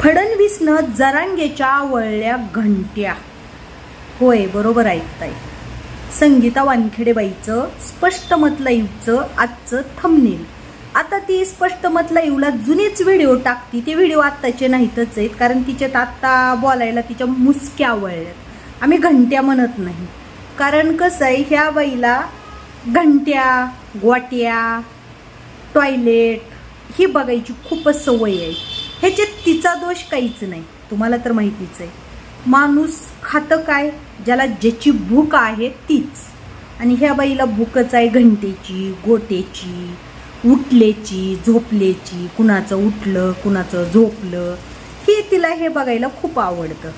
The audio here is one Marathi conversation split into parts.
फडणवीसनं जरांगेच्या वळल्या घंट्या. होय बरोबर ऐकताय संगीता वानखेडेबाईचं स्पष्ट मत लाईव्हचं आजचं थंबनेल आता ती स्पष्ट मत लाईव्हला जुनेच व्हिडिओ टाकती. ते व्हिडिओ आत्ताचे नाहीतच आहेत कारण तिच्यात आत्ता बोलायला तिच्या मुसक्या वळल्यात. आम्ही घंट्या म्हणत नाही. कारण कसं आहे ह्या बाईला घंट्या गोट्या टॉयलेट ही बघायची खूपच सवय आहे. ह्याचे तिचा दोष काहीच नाही. तुम्हाला तर माहितीच आहे. माणूस खातं काय? ज्याला ज्याची भूक आहे तीच. आणि ह्या बाईला भूकच आहे घंटेची गोटेची उठलेची झोपलेची. कुणाचं उठलं कुणाचं झोपलं. हे तिला हे बघायला खूप आवडतं.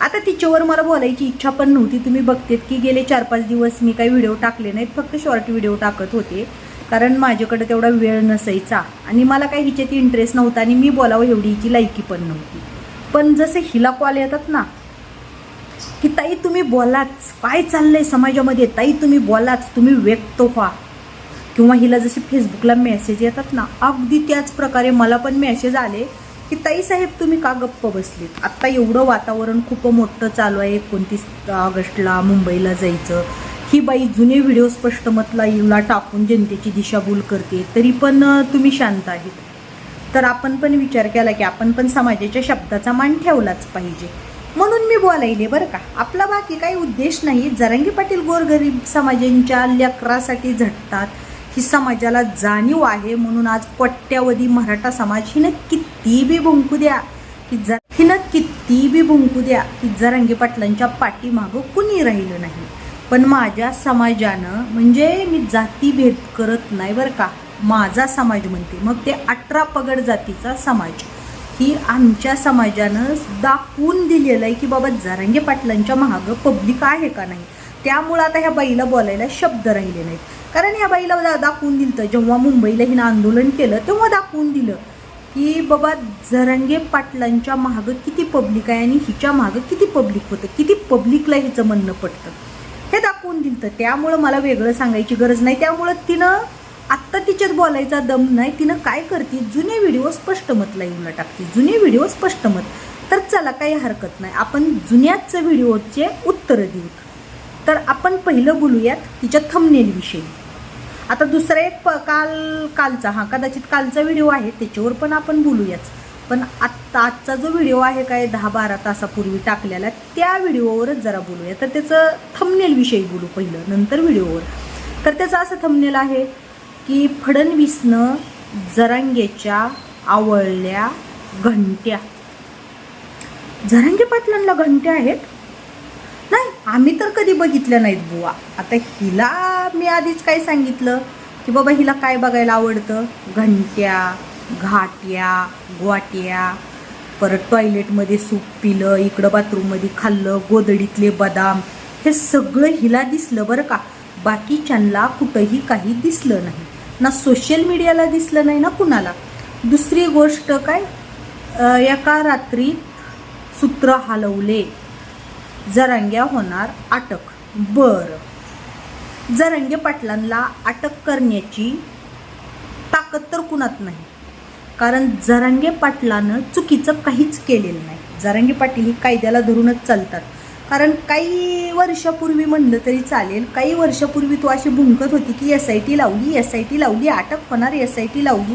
आता तिच्यावर मला बोलायची इच्छा पण नव्हती. तुम्ही बघतेत की गेले चार पाच दिवस मी काही व्हिडिओ टाकले नाहीत. फक्त शॉर्ट व्हिडिओ टाकत होते. कारण माझ्याकडे तेवढा वेळ नसायचा आणि मला काही हिच्यात इंटरेस्ट नव्हता आणि मी बोलावं एवढी हिची लायकी पण नव्हती. पण जसे हिला कॉल येतात ना की ताई तुम्ही बोलाच काय चाललंय समाजामध्ये? ताई तुम्ही बोलाच तुम्ही व्यक्त व्हा. किंवा हिला जसे फेसबुकला मेसेज येतात ना अगदी त्याच प्रकारे मला पण मेसेज आले की ताई साहेब तुम्ही का गप्प बसलीत? आत्ता एवढं वातावरण खूप मोठं चालू आहे एकोणतीस ऑगस्टला मुंबईला जायचं. ही बाई जुने व्हिडिओ स्पष्ट मत लाईव्हला टाकून जनतेची दिशाभूल करते तरी पण तुम्ही शांत आहेत. तर आपण पण विचार केला की आपण पण समाजाच्या शब्दाचा मान ठेवलाच पाहिजे. म्हणून मी बोलायले बरं का आपला बाकी काही उद्देश नाही. जरांगी पाटील गोरगरीब समाजांच्या लेकरासाठी झटतात. ही समाजाला जाणीव आहे म्हणून आज कोट्यावधी मराठा समाज हिनं किती बी भुंकू द्या की जर हिनं किती बी भुंकू द्या की जरांगी पाटलांच्या पाठीमागं कुणी राहिलं नाही. पण माझ्या समाजानं म्हणजे मी जातीभेद करत नाही बरं का. माझा समाज म्हणते. मग ते अठरा पगड जातीचा समाज. ही आमच्या समाजानं दाखवून दिलेलं आहे की बाबा जरांगे पाटलांच्या महाग पब्लिक आहे का नाही. त्यामुळं आता ह्या बाईला बोलायला शब्द राहिले नाहीत. कारण ह्या बाईला दाखवून दिलं जेव्हा मुंबईला हिनं आंदोलन केलं तेव्हा दाखवून दिलं की बाबा झरंगे पाटलांच्या मागं किती पब्लिक आहे आणि हिच्या मागं किती पब्लिक होतं. किती पब्लिकला हिचं म्हणणं पडतं हे दिलं तर त्यामुळं मला वेगळं सांगायची गरज नाही. त्यामुळं तिनं आत्ता तिच्यात बोलायचा दम नाही. तिनं काय करते? जुने व्हिडिओ स्पष्ट मत लाईव्हला टाकते. जुने व्हिडिओ स्पष्ट मत. तर चला काही हरकत नाही. आपण जुन्याच व्हिडिओचे उत्तरं देऊ. तर आपण पहिलं बोलूयात तिच्या थमनेलविषयी आता दुसरा एक प काल कालचा हा कदाचित कालचा व्हिडिओ आहे. त्याच्यावर पण आपण बोलूयाच. पण आत्ता आजचा जो व्हिडिओ आहे काय दहा बारा तासापूर्वी टाकलेला त्या व्हिडिओवरच जरा बोलूया. तर त्याचं थमनेलविषयी बोलू पहिलं नंतर व्हिडिओवर. तर त्याचं असं थमनेल आहे की फडणवीसनं जरांगेच्या आवळल्या घंट्या. झरंगे पाटलांना घंट्या आहेत? नाही आम्ही तर कधी बघितल्या नाहीत बुवा. आता हिला मी आधीच काय सांगितलं की बाबा हिला काय बघायला आवडतं? घंट्या. घाट्या ग्वाट्या परत टॉयलेटमध्ये सूप पिलं इकडं बाथरूममध्ये खाल्लं गोदडीतले बदाम हे सगळं हिला दिसलं बरं का. बाकीच्यांना कुठंही काही दिसलं नाही. ना सोशल मीडियाला दिसलं नाही ना कुणाला. दुसरी गोष्ट काय? एका रात्री सूत्र हलवले. जरांग्या होणार अटक. बर. जरांगे पाटलांना अटक करण्याची ताकद तर कुणात नाही. कारण जरांगे पाटलानं चुकीचं काहीच केलेलं नाही. जरांगे पाटील ही कायद्याला धरूनच चालतात. कारण काही वर्षापूर्वी म्हणलं तरी चालेल. काही वर्षापूर्वी तो अशी भुंकत होती की एस आय टी लावली एस आय टी लावली अटक होणार एस आय टी लावली.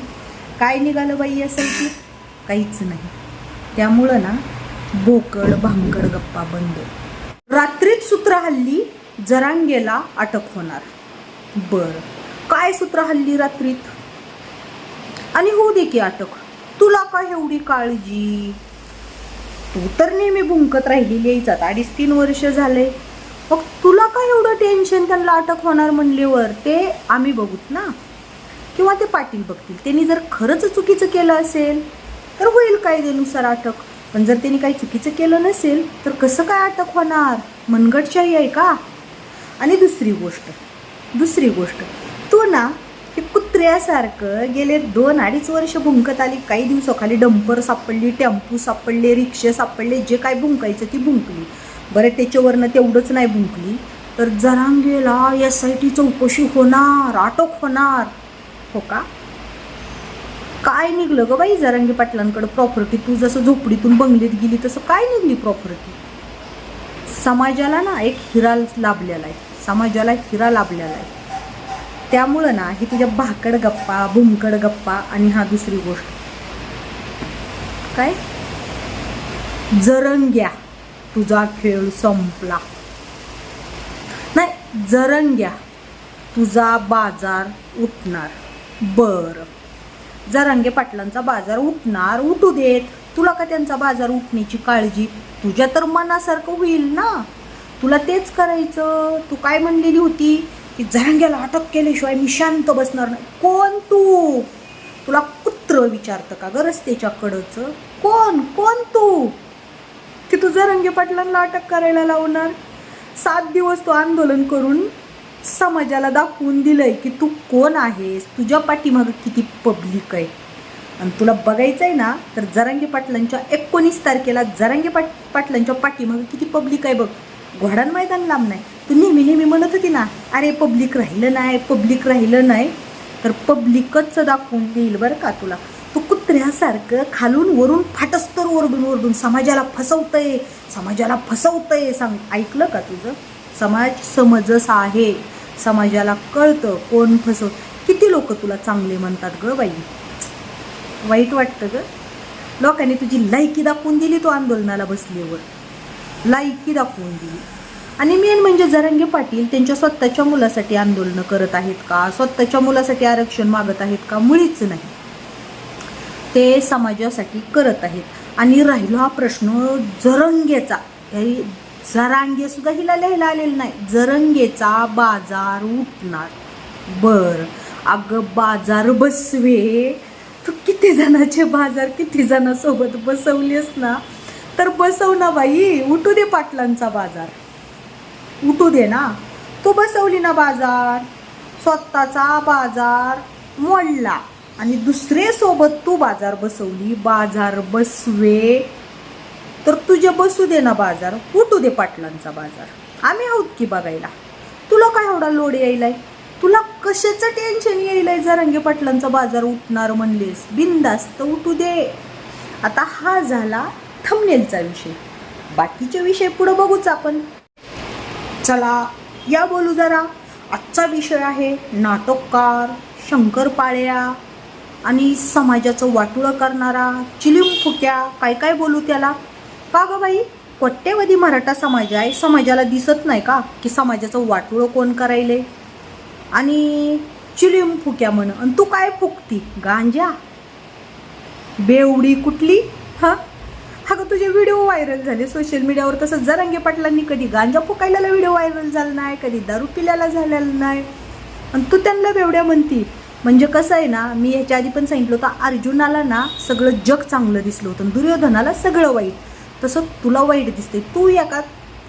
काय निघालं बाई एस आय टी काहीच नाही. त्यामुळं ना बोकड भांगड गप्पा बंद. रात्रीत सूत्र हल्ली जरांगेला अटक होणार. बरं. काय सूत्र हल्ली रात्रीत? आणि होऊ दे की अटक तुला का एवढी काळजी? तू तर नेहमी भुंकत राहिलेली यायचात अडीच तीन वर्ष झाले. मग तुला काय एवढं टेन्शन त्यांना अटक होणार म्हणल्यावर? ते आम्ही बघूत ना. किंवा ते पाटील बघतील. त्यांनी जर खरंच चुकीचं केलं असेल तर होईल कायदेनुसार अटक. पण जर त्यांनी काही चुकीचं केलं नसेल तर कसं काय अटक होणार? मनगटशाही आहे का? आणि दुसरी गोष्ट दुसरी गोष्ट. तू ना हे कुत्र्यासारखं गेले दोन अडीच वर्ष भुंकत आली काही दिवसाखाली डंपर सापडली टेम्पू सापडले रिक्षे सापडले जे काय भुंकायचं ती भुंकली. बरं त्याच्यावरनं तेवढंच नाही भुंकली तर जरांगेला एस आय टी चौकशी होणार अटक होणार. हो का? काय निघलं ग बाई जरांगे पाटलांकडं प्रॉपर्टी तू जसं झोपडीतून बंगलीत गेली तसं काय निघली प्रॉपर्टी समाजाला ना एक हिरा लाभलेला आहे. समाजाला हिरा लाभलेला आहे. त्यामुळं ना हे तुझ्या भाकड गप्पा भुमकड गप्पा आणि हा दुसरी गोष्ट. काय? जरंग्या तुझा खेळ संपला. नाही जरंग्या तुझा बाजार उठणार. बर. जरांगे पाटलांचा बाजार उठणार उठू देत. तुला का त्यांचा बाजार उठण्याची काळजी? तुझ्या तर मनासारखं होईल ना? तुला तेच करायचं. तू काय म्हणलेली होती? की जरांग्याला अटक केल्याशिवाय मी शांत बसणार नाही. कोण तू? तुला कुत्र विचारतं का गरज रस्त्याच्याकडचं कोण? कोण तू? की तू जरांगे पाटलांना अटक करायला लावणार? सात दिवस तू आंदोलन करून समाजाला दाखवून दिलंय की तू कोण आहेस? तुझ्या पाठीमागं किती पब्लिक आहे? आणि तुला बघायचं आहे ना तर जरांगे पाटलांच्या एकोणीस तारखेला जरांगे पाट पाटलांच्या पाठीमागं किती पब्लिक आहे बघ. घोडान मैदान लांब नाही. तू नेहमी नेहमी म्हणत होती ना अरे पब्लिक राहिलं नाही पब्लिक राहिलं नाही. तर पब्लिकच दाखवून देईल बरं का तुला. तू कुत्र्यासारखं खालून वरून फाटस्तर ओरडून ओरडून समाजाला फसवतंय समाजाला फसवतंय सांग. ऐकलं का तुझं? समाज समजस आहे समाजाला कळतं कोण फसव. किती लोक तुला चांगले म्हणतात ग बाई. वाईट वाटतं ग. लोकांनी तुझी लायकी दाखवून दिली तो आंदोलनाला बसल्यावर. लायकी दाखवून दिली आणि मेन म्हणजे जरंगे पाटील त्यांच्या स्वतःच्या मुलासाठी आंदोलनं करत आहेत का? स्वतःच्या मुलासाठी आरक्षण मागत आहेत का? मुळीच नाही. ते समाजासाठी करत आहेत. आणि राहिलो हा प्रश्न जरंगेचा. जरांगे सुद्धा हिला लिहायला आलेला नाही. जरंगेचा बाजार उठणार. बर. अगं बाजार बसवे. तू किती जणाचे बाजार किती जणांसोबत बसवलेस ना? तर बसव ना बाई उठू दे पाटलांचा बाजार. उठू दे ना. तू बसवली ना बाजार स्वतःचा बाजार मोडला. आणि दुसरे सोबत तू बाजार बसवली बाजार बसवे. तर तुझे बसू दे ना बाजार उठू दे पाटलांचा बाजार. आम्ही आहोत की बघायला? तुला काय एवढा लोड यायलाय? तुला कशाचं टेन्शन यायलंय जरांगे पाटलांचा बाजार उठणार म्हणलेस? बिंदास्त उठू दे. आता हा झाला थंबनेलचा विषय. बाकीचे विषय पुढं बघूच आपण. चला या बोलू जरा. आजचा विषय आहे नाटककार शंकरपाळ्या आणि समाजाचं वाटुळं करणारा चिलिम फुक्या. काय काय बोलू त्याला? का गं बाई? कोट्यवधी मराठा समाज आहे. समाजाला दिसत नाही का? की समाजाचं वाटुळं कोण करायले? आणि चिलिम फुक्या म्हण आणि तू काय फुकती? गांजा? बेवडी कुठली? हां? तुझे व्हिडिओ व्हायरल झाले. सोशल मीडियावर तसं जरांगे पाटलांनी कधी गांजा फुकायला व्हिडिओ व्हायरल झाला नाही कधी दारू पिल्याला झालेला नाही. आणि तू त्यांना बेवड्या म्हणती. म्हणजे कसं आहे ना मी ह्याच्या आधी पण सांगितलं होतं अर्जुनाला ना सगळं जग चांगलं दिसलं होतं दुर्योधनाला सगळं वाईट. तसं तुला वाईट दिसते तू एका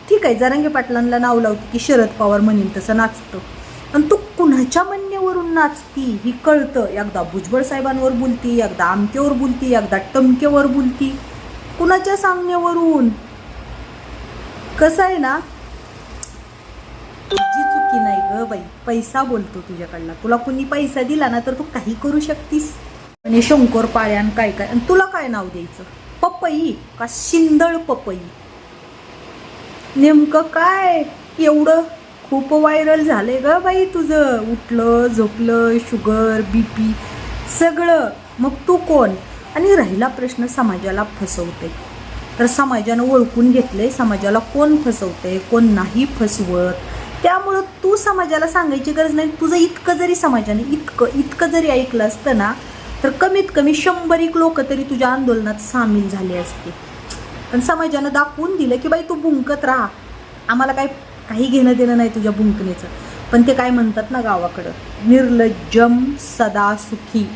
ठीक आहे जरांगे पाटलांना नाव लावते की शरद पवार म्हणेल तसं नाचतं. आणि तू कुणाच्या म्हणण्यावरून नाचती? ही कळतं. एकदा भुजबळ साहेबांवर बोलती एकदा आमकेवर बोलती एकदा टमकेवर बोलती. कुणाच्या सांगण्यावरून कसं आहे ना? तुझी चुकी नाही ग बाई. पैसा बोलतो तुझ्याकडला तुला कुणी पैसा दिला ना तर तू काही करू शकतीस. आणि शंकर पाळ्यान काय काय. आणि तुला काय नाव द्यायचं? पपई. का शिंदळ पपई? नेमकं काय? एवढं खूप व्हायरल झालंय ग बाई तुझं. उठलं झोपलं शुगर बीपी सगळं. मग तू कोण? आणि राहिला प्रश्न समाजाला फसवते. तर समाजानं ओळखून घेतलंय समाजाला कोण फसवते कोण नाही फसवत? त्यामुळं तू समाजाला सांगायची गरज नाही. तुझं इतकं जरी समाजाने इतकं इतकं जरी ऐकलं असतं ना तर कमीत कमी शंभर एक लोक तरी तुझ्या आंदोलनात सामील झाले असते. पण समाजानं दाखवून दिलं की बाई तू भुंकत राहा. आम्हाला काय काही घेणं देणं नाही तुझ्या भुंकणीचं. पण ते काय म्हणतात ना गावाकडं? निर्लज्जम सदा सुखी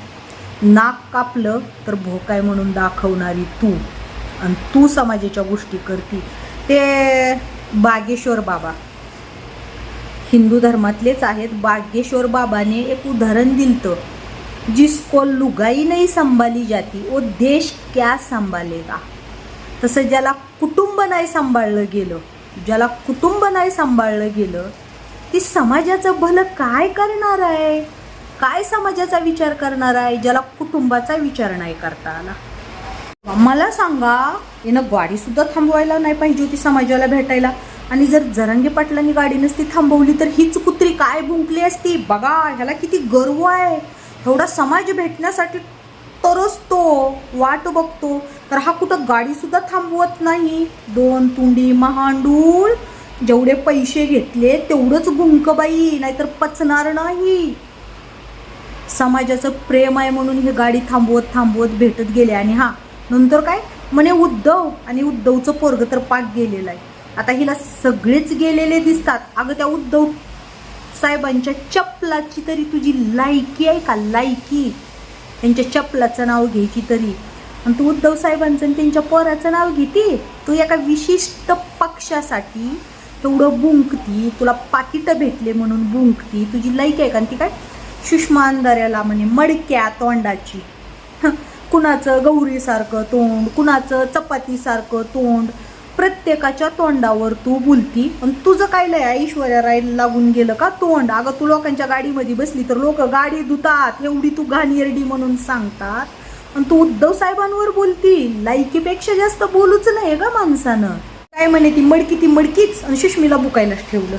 नाक कापलं तर भोकाय म्हणून दाखवणारी तू. आणि तू समाजाच्या गोष्टी करती. ते बागेश्वर बाबा. हिंदू धर्मातलेच आहेत. बागेश्वर बाबाने एक उदाहरण दिलतं. जिसको लुगाई नाही सांभाळली जाती वो देश क्या सांभाळेगा तसं ज्याला कुटुंब नाही सांभाळलं गेलं ज्याला कुटुंब नाही सांभाळलं गेलं ती समाजाचं भलं काय करणार आहे? काय समाजाचा विचार करणार आहे ज्याला कुटुंबाचा विचार नाही करता आला मला सांगा यानं गाडीसुद्धा थांबवायला नाही पाहिजे होती समाजाला भेटायला. आणि जर जरंगे पाटलांनी गाडी नसती थांबवली तर हीच कुत्री काय भुंकली असती? बघा ह्याला किती गर्व आहे. एवढा समाज भेटण्यासाठी तरच तो वाट बघतो. तर हा कुठं गाडीसुद्धा थांबवत नाही. दोन तुंडी महांडूळ जेवढे पैसे घेतले तेवढंच भुंकबाई नाहीतर पचणार नाही. समाजाचं प्रेम आहे म्हणून ही गाडी थांबवत थांबवत भेटत गेले. आणि हा नंतर काय? म्हणे उद्धव आणि उद्धवचं पोरग तर पाक गेलेलं आहे. आता हिला सगळेच गेलेले दिसतात. अगं त्या उद्धव साहेबांच्या चपलाची तरी तुझी लायकी आहे का? लायकी. त्यांच्या चपलाचं नाव घ्यायची तरी. आणि तू उद्धव साहेबांचं आणि त्यांच्या पोराचं नाव घेते? तू एका विशिष्ट पक्षासाठी तेवढं बुंकती तुला पाकिटं भेटले म्हणून बुंकती तुझी लायकी आहे का? आणि ती काय? सुषमांधाऱ्याला म्हणे मडक्या तोंडाची. कुणाचं गौरीसारखं तोंड कुणाचं चपातीसारखं तोंड प्रत्येकाच्या तोंडावर तू बोलती. आणि तुझं काय लय ऐश्वर्या रायला लागून गेलं का तोंड? अगं तू लोकांच्या गाडीमध्ये बसली तर लोक गाडी धुतात एवढी तू घाणेरडी म्हणून सांगतात. आणि तू उद्धव साहेबांवर बोलती. लायकीपेक्षा जास्त बोलूच नाही का माणसानं. काय म्हणे ती मडकी ती मडकीच? आणि सुष्मीला बुकायलाच ठेवलं.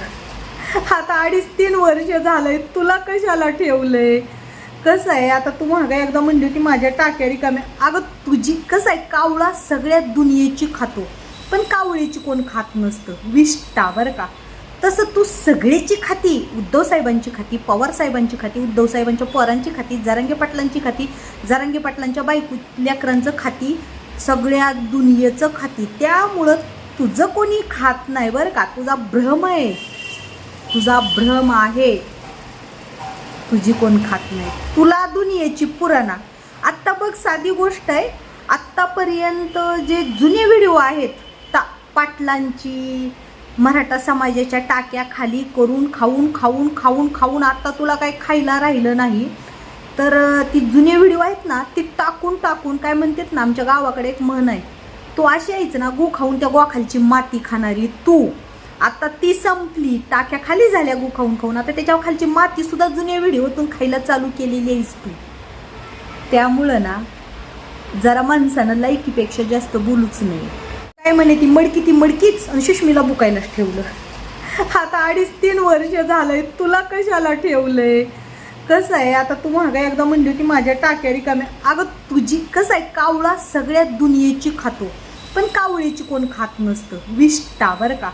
आता अडीच तीन वर्ष झालंय. तुला कशाला ठेवलंय? कसं आहे? आता तू महागा एकदा म्हणली होती माझ्या टाक्या रिकाम्या. अगं तुझी कसं आहे? कावळा सगळ्या दुनियेची खातो. पण कावळीची कोण खात नसतं. विष्टा बरं का? तसं तू सगळेची खाती उद्धव साहेबांची खाती पवार साहेबांची खाती उद्धव साहेबांच्या पोरांची खाती जरांगे पाटलांची खाती जरांगे पाटलांच्या बायको लेकरांचं खाती सगळ्या दुनियेचं खाती. त्यामुळं तुझं कोणी खात नाही बरं का? तुझा भ्रम आहे. तुझा भ्रम आहे. तुझी कोण खात नाही. तुला दुनियेची पुराणा. आत्ता बघ साधी गोष्ट आहे. आत्तापर्यंत जे जुने व्हिडिओ आहेत ता पाटलांची मराठा समाजाच्या टाक्या खाली करून खाऊन खाऊन खाऊन खाऊन आत्ता तुला काही खायला राहिलं नाही. तर ती जुने व्हिडिओ आहेत ना ती टाकून टाकून काय म्हणतात ना आमच्या गावाकडे एक म्हण आहे. तो अशी आहेच ना गो खाऊन त्या गोखालची माती खाणारी तू. आता ती संपली टाक्या खाली झाल्या गु खाऊन खाऊन. आता त्याच्यावर खालची माती सुद्धा जुन्या व्हिडिओतून खायला चालू केलेली आहेस तू. त्यामुळं ना जरा माणसानं लायकीपेक्षा जास्त बोलूच नाही काय म्हणे ती मडकी ती मडकीच? आणि सुष्मीला बुकायलाच ठेवलं. आता अडीच तीन वर्ष झालंय तुला कशाला ठेवलंय? कसं आहे आता तू महागा एकदा म्हणली होती माझ्या टाक्या रिकाम्या. अगं तुझी कसं आहे कावळा सगळ्या दुनियेची खातो. पण कावळीची कोण खात नसतं? विष्टा बरं का?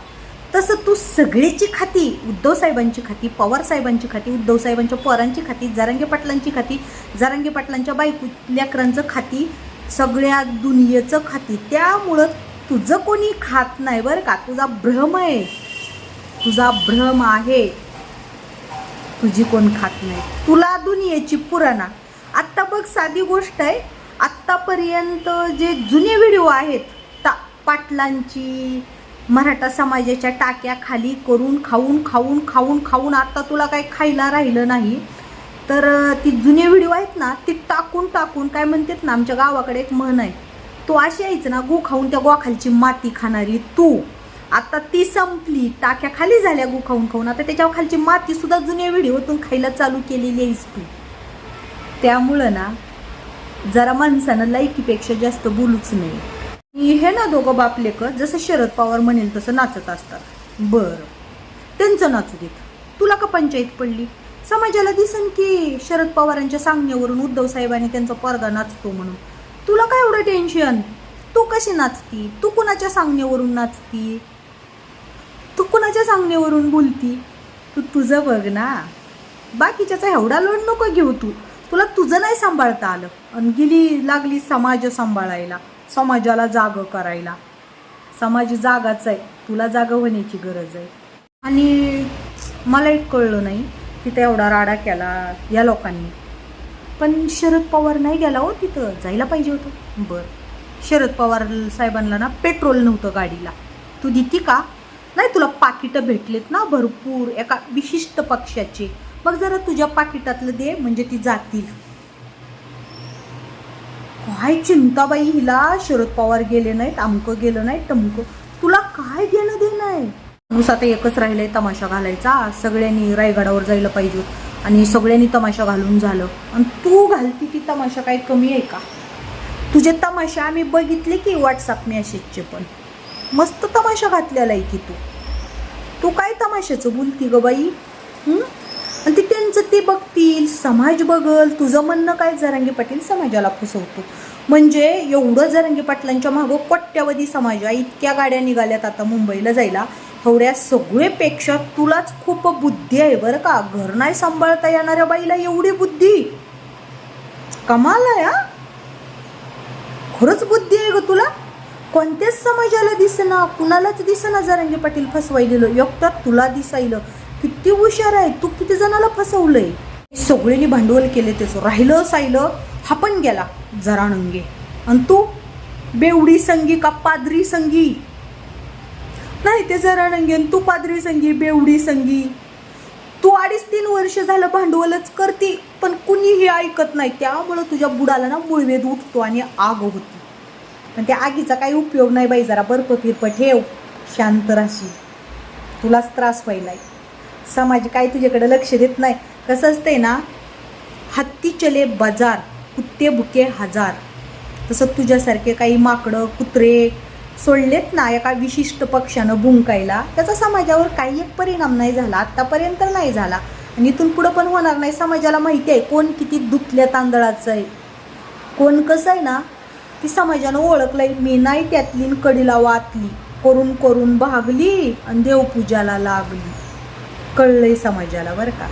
तसं तू सगळीची खाती उद्धव साहेबांची खाती पवार साहेबांची खाती उद्धव साहेबांच्या पोरांची खाती जरांगे पाटलांची खाती जरांगे पाटलांच्या बायको लेकरांचं खाती सगळ्या दुनियेचं खाती. त्यामुळं तुझं कोणी खात नाही बरं का? तुझा भ्रम आहे. तुझा भ्रम आहे. तुझी कोण खात नाही. तुला दुनियेची पुराणा. आत्ता बघ साधी गोष्ट आहे. आत्तापर्यंत जे जुने व्हिडिओ आहेत ता पाटलांची मराठा समाजाच्या टाक्या खाली करून खाऊन खाऊन खाऊन खाऊन आत्ता तुला काही खायला राहिलं नाही. तर ती जुने व्हिडिओ आहेत ना ती टाकून टाकून काय म्हणतात ना आमच्या गावाकडे एक म्हण आहे. तो अशी यायचं ना गो खाऊन त्या गोखालची माती खाणारी तू. आता ती संपली टाक्या खाली झाल्या गो खाऊन खाऊन. आता त्याच्यावर खालची मातीसुद्धा जुन्या व्हिडिओतून खायला चालू केलेली आहेस तू. त्यामुळं ना जरा माणसानं लायकीपेक्षा जास्त बोलूच नाही हे ना दोघं बापलेक जसं शरद पवार म्हणेल तसं नाचत असतात. बरं. त्यांचं नाचू देत. तुला का पंचायत पडली? समाजाला दिसन की शरद पवारांच्या सांगण्यावरून उद्धव साहेबांनी त्यांचा पडदा नाचतो म्हणून. तुला काय एवढं टेन्शन तू कशी नाचती? तू कुणाच्या सांगण्यावरून नाचती? तू कुणाच्या सांगण्यावरून बोलती? तू तुझं बघ ना. बाकीच्याचा एवढा लोड नको घेऊ तू. तुला तुझं नाही सांभाळता आलं. आणि गेली लागली समाज सांभाळायला. समाजाला जाग करायला. समाज जागाच आहे तुला जागं होण्याची गरज आहे. आणि मला एक कळलं नाही की तेवढा एवढा राडा केला या लोकांनी. पण शरद पवार नाही गेला हो तिथं जायला पाहिजे होतं. बरं. शरद पवार साहेबांना ना पेट्रोल नव्हतं गाडीला. तू देती का? नाही तुला पाकिटं भेटलेत ना भरपूर एका विशिष्ट पक्षाचे. मग जरा तुझ्या पाकिटातलं दे म्हणजे ती जातील. काय चिंताबाई हिला शरद पवार गेले नाहीत अमकं गेलं नाही टमकं. तुला काय घेणं देणं आहे? माणूस आता एकच राहिलंय तमाशा घालायचा. सगळ्यांनी रायगडावर जायला पाहिजे आणि सगळ्यांनी तमाशा घालून झालं. आणि तू घालती ती तमाशा काही कमी आहे का? तुझे तमाशा आम्ही बघितले की व्हॉट्सअप मेसेजचे पण. मस्त तमाशा घातलेला आहे की तू. तू काय तमाशाचं बोलती ग बाई? आणि ते त्यांचं ते बघतील समाज बघल. तुझं म्हणणं काय? जरांगी पाटील समाजाला फसवतो. म्हणजे एवढं जरंगी पाटलांच्या मागं कोट्यावधी समाज आहे. इतक्या गाड्या निघाल्यात आता मुंबईला जायला. एवढ्या सगळेपेक्षा तुलाच खूप बुद्धी आहे बरं का. घर नाही सांभाळता येणाऱ्या बाईला एवढी बुद्धी. कमाल आहे हा? खरंच बुद्धी आहे ग तुला? कोणत्याच समाजाला दिसेना कुणालाच दिसना जरांगे पाटील फसवाय गेलो एकटा तुला दिसायलं. किती हुशार आहे. तू किती जणाला फसवलंय? सगळ्यांनी भांडवल केले त्याचं. राहिलं सायलं. हा पण गेला जराणंगे आणि तू बेवडी संगी का पादरी संगी? नाही ते जराणंगे आणि तू पादरी संगी बेवडी संगी. तू अडीच तीन वर्ष झालं भांडवलच करते पण कुणीही ऐकत नाही. त्यामुळं तुझ्या बुडाला ना मुळवेद उठतो आणि आग होती. पण त्या आगीचा काही उपयोग नाही बाई जरा बर्फ फिरप ठेव. शांत राशी तुलाच त्रास व्हायलाय समाज काय तुझ्याकडे लक्ष देत नाही. कसं असतंय ना हत्ती चले बाजार. कुत्ते बुके हजार. तसं तुझ्यासारखे काही माकडं कुत्रे सोडलेत ना एका विशिष्ट पक्षानं बुंकायला त्याचा समाजावर काही एक परिणाम नाही झाला आत्तापर्यंत नाही झाला. आणि इथून पुढं पण होणार नाही समाजाला माहिती आहे कोण किती दुखल्या तांदळाचं आहे. कोण कसं आहे ना ती समाजानं ओळखलंय मी नाही त्यातली कडीला वाचली करून करून भागली आणि देवपूजाला लागली. कळलंय समाजाला बरं का.